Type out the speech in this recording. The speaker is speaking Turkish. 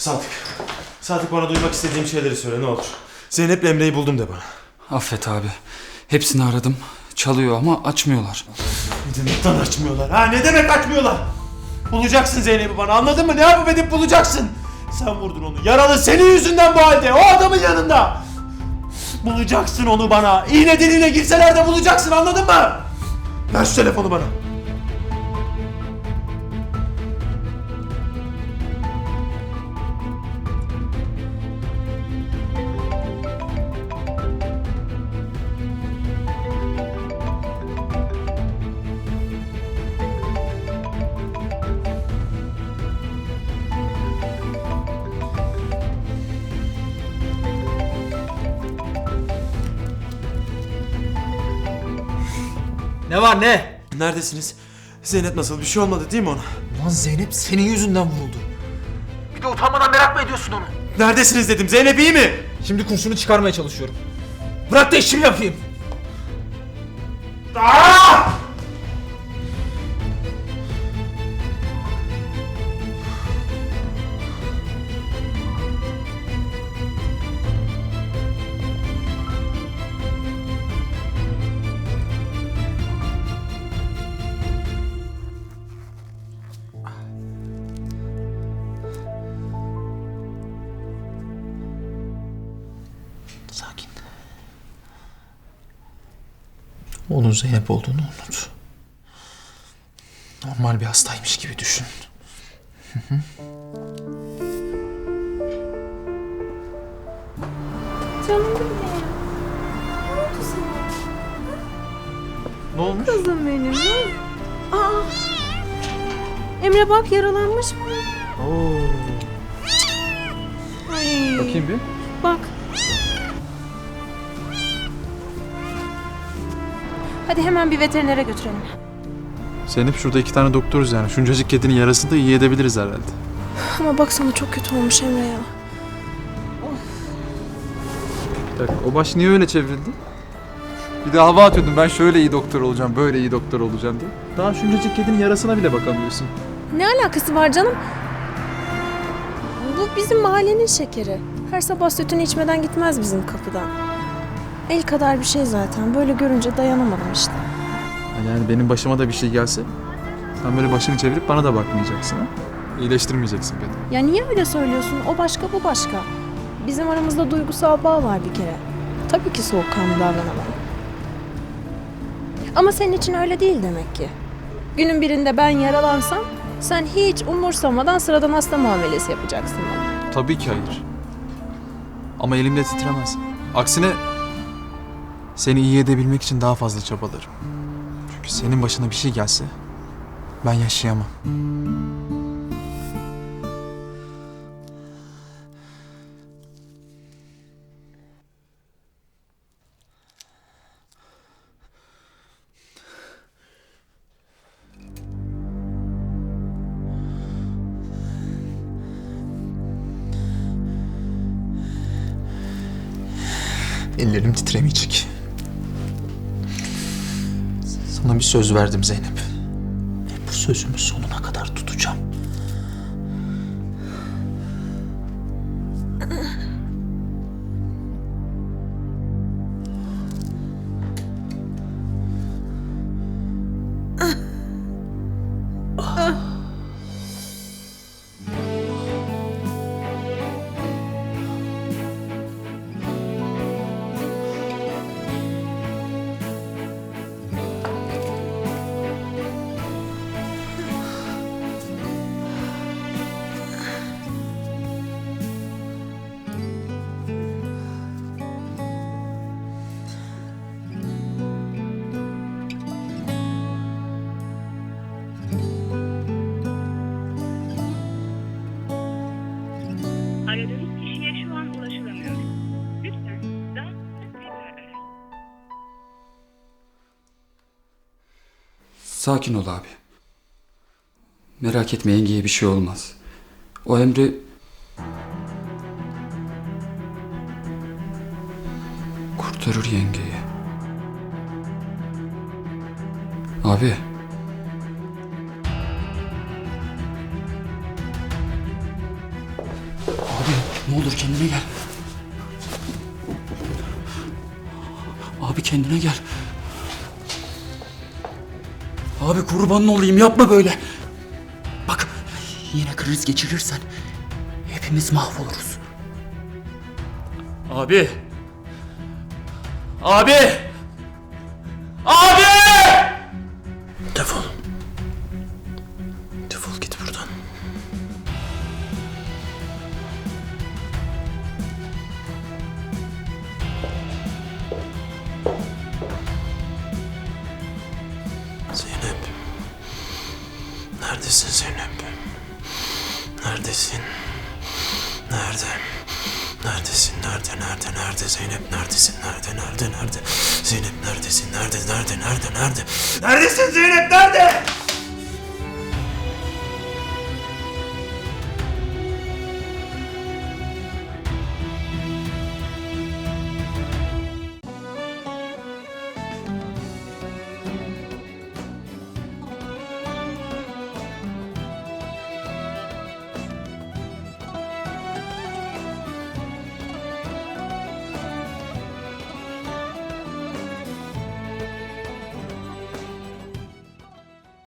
Sadık. Sadık bana duymak istediğim şeyleri söyle ne olur. Zeynep'le Emre'yi buldum de bana. Affet abi. Hepsini aradım. Çalıyor ama açmıyorlar. Ne demek lan açmıyorlar ha? Ne demek açmıyorlar? Bulacaksın Zeynep'i bana anladın mı? Ne yapıp edip bulacaksın? Sen vurdun onu. Yaralı senin yüzünden bu halde. O adamın yanında. Bulacaksın onu bana. İğne deliğine girseler de bulacaksın anladın mı? Ver şu telefonu bana. Ne var ne? Neredesiniz? Zeynep nasıl? Bir şey olmadı değil mi ona? Lan Zeynep senin yüzünden vuruldu. Bir de utanmadan merak mı ediyorsun onu? Neredesiniz dedim. Zeynep iyi mi? Şimdi kurşunu çıkarmaya çalışıyorum. Bırak da işimi yapayım. Sakin. Onun Zeynep olduğunu unut. Normal bir hastaymış gibi düşün. Canım benim. Ne oldu sana? Ne olmuş? Kızım benim. Ne? Aa. Emre bak yaralanmış mı? Oo. Ay. Bakayım bir. Bak. Hadi hemen bir veterinere götürelim. Zeynep şurada iki tane doktoruz yani. Şuncacık kedinin yarasını da iyi edebiliriz herhalde. Ama baksana çok kötü olmuş Emre ya. Bir dakika, o baş niye öyle çevrildi? Bir de hava atıyordum ben şöyle iyi doktor olacağım, böyle iyi doktor olacağım diye. Daha şuncacık kedinin yarasına bile bakamıyorsun. Ne alakası var canım? Bu bizim mahallenin şekeri. Her sabah sütünü içmeden gitmez bizim kapıdan. El kadar bir şey zaten. Böyle görünce dayanamadım işte. Yani benim başıma da bir şey gelse sen böyle başını çevirip bana da bakmayacaksın ha. İyileştirmeyeceksin beni. Ya niye öyle söylüyorsun? O başka bu başka. Bizim aramızda duygusal bağ var bir kere. Tabii ki soğukkanlı davranamam. Ama senin için öyle değil demek ki. Günün birinde ben yaralansam sen hiç umursamadan sıradan hasta muamelesi yapacaksın bana. Tabii ki hayır. Ama elimde titremez. Aksine seni iyi edebilmek için daha fazla çabalarım. Çünkü senin başına bir şey gelse ben yaşayamam. Ellerim titremeyecek. Bir söz verdim Zeynep. Ve bu sözümü sonuna Sakin ol abi. Merak etme yengeye bir şey olmaz. O Emre... Kurtarır yengeyi. Abi. Ne olur kendine gel. Abi kendine gel. Abi kurbanın olayım yapma böyle. Bak yine kriz geçirirsen hepimiz mahvoluruz. Abi. Abi. Zeynep. Neredesin Zeynep? Neredesin? Nerede? Neredesin? Nerede? Nerede? Nerede Zeynep? Neredesin? Nerede? Nerede? Nerede? Zeynep neredesin? Nerede? Nerede? Nerede? Nerede? Neredesin Zeynep nerede?